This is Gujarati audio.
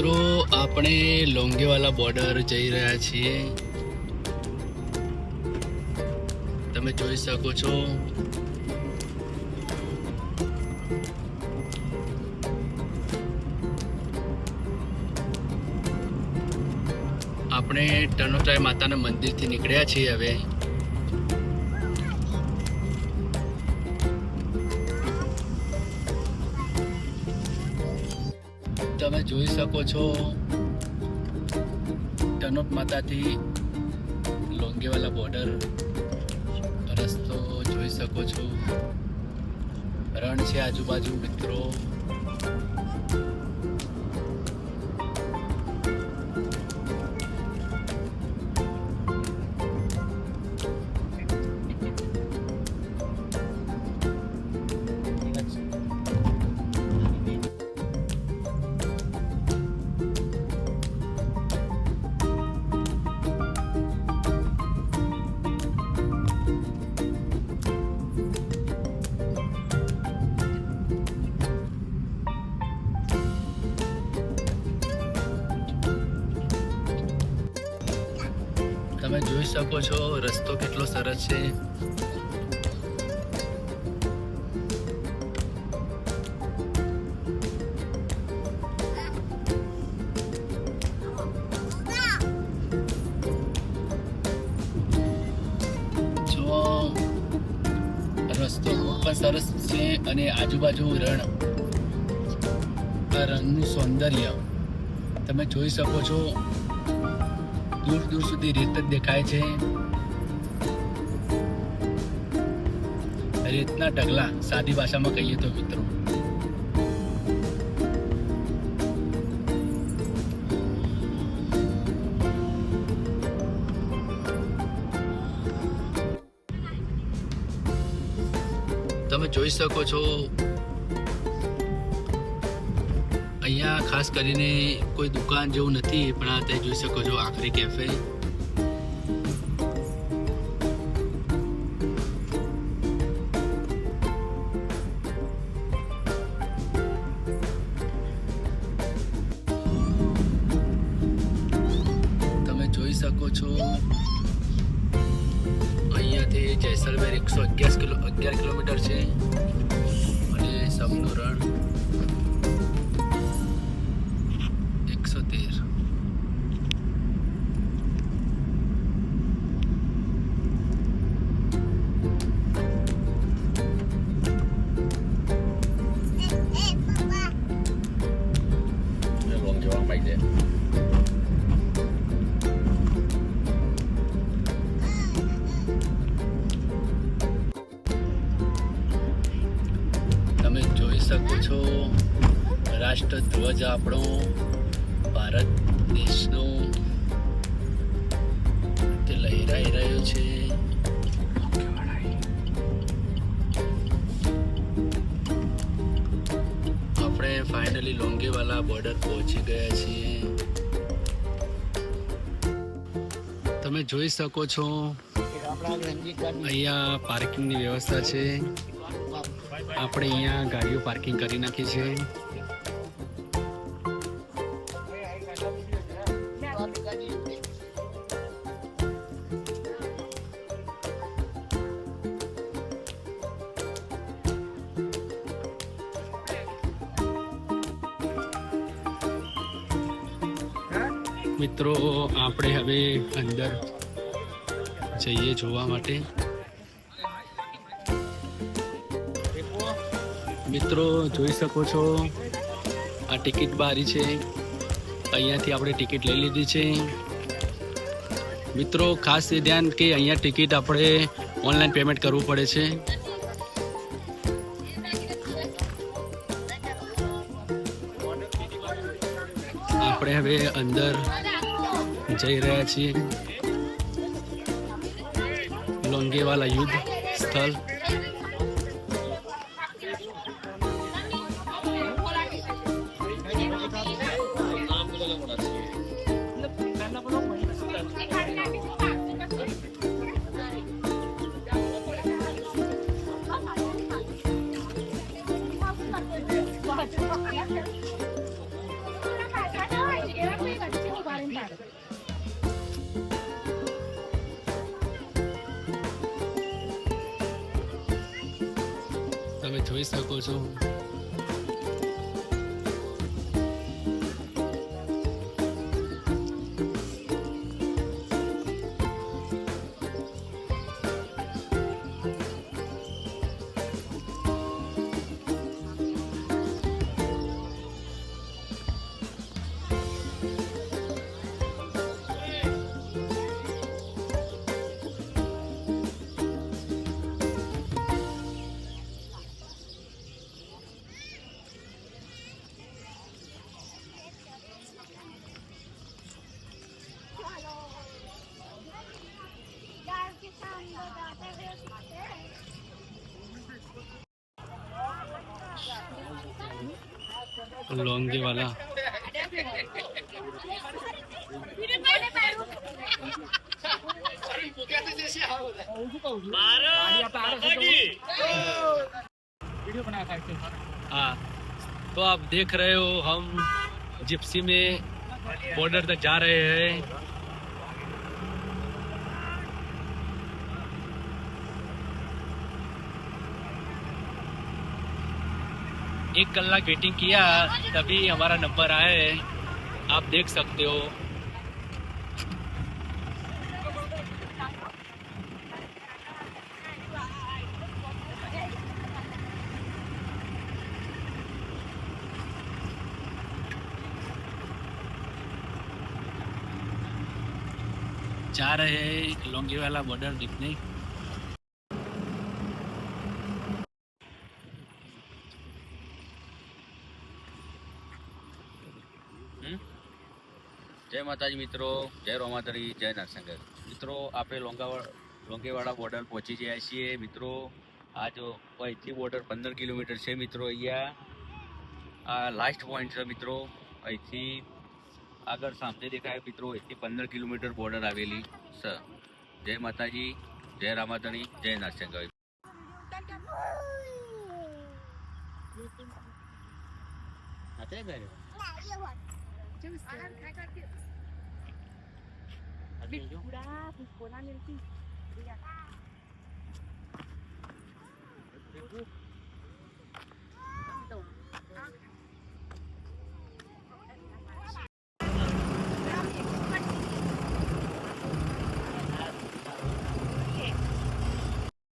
મિત્રો, આપણે લોંગેવાલા બોર્ડર જઈ રહ્યા છીએ. તમે જોઈ શકો છો. આપણે ટનોટાઈ માતાના મંદિરથી નીકળ્યા છીએ હવે. તમે જોઈ શકો છો. ટનોટ માતાથી લોંગેવાલા બોર્ડર રસ્તો જોઈ શકો છો. રણ છે આજુબાજુ મિત્રો. જોઈ શકો છો, રસ્તો કેટલો સરસ છે. રસ્તો પણ સરસ છે અને આજુબાજુ રણ, આ રણનું સૌંદર્ય, તમે જોઈ શકો છો. દૂર દૂર સુધી રેત જ દેખાય છે. રેતના ઢગલા સાદી ભાષામાં કહીએ તો મિત્રો. તમે જોઈ શકો છો અહીંયા ખાસ કરીને કોઈ દુકાન જેવું નથી, પણ આ તે જોઈ શકો છો, આખરી કેફે તમે જોઈ શકો છો, અહીંયાથી જેસલમેર એકસો અગિયાર કિલો, અગિયાર કિલોમીટર છે. તમે જોઈ શકો છો રાષ્ટ્રધ્વજ આપણો, ભારત દેશનો તે લહેરાઈ રહ્યો છે. આપણે ફાઇનલી લોંગેવાલા બોર્ડર પહોંચી ગયા છીએ. તમે જોઈ શકો છો, અહીંયા પાર્કિંગની વ્યવસ્થા છે. આપણે અહીંયા ગાડીઓ પાર્કિંગ કરી નાખી છે. મિત્રો આપણે હવે અંદર જઈએ જોવા માટે. મિત્રો, જોઈ શકો છો, આ ટિકિટ બારી છે. અહીંયાથી આપણે ટિકિટ લઈ લીધી છે. મિત્રો, ખાસ એ ધ્યાન કે અહીંયા ટિકિટ આપણે ઓનલાઈન પેમેન્ટ કરવું પડે છે. આપણે હવે અંદર જઈ રહ્યા છીએ. લોંગેવાલા યુદ્ધ સ્થળ. તમે જોઈ શકો છો लोंगे वाला। हाँ तो आप देख रहे हो, हम जिप्सी में बॉर्डर तक जा रहे हैं। एक कलाक वेटिंग किया, तभी हमारा नंबर आया है। आप देख सकते हो। जा रहे हैं लोंगी वाला बॉर्डर दिखने। જય માતાજી મિત્રો જય રોમાતરી જય નરસંગર મિત્રો આપણે લોંગાવાડ લોંગેવાડા બોર્ડર પહોંચી ગયા છીએ. મિત્રો આ જો અહીંથી બોર્ડર પંદર કિલોમીટર છે મિત્રો અહીંયા. આ લાસ્ટ પોઈન્ટ છે મિત્રો અહીંથી આગળ સામે દેખાય મિત્રો અહીંથી પંદર કિલોમીટર બોર્ડર આવેલી છે. જય માતાજી જય રામાધણી જય નરસંગર Alan, can I got you? Big Buddha, big Buddha, big Buddha.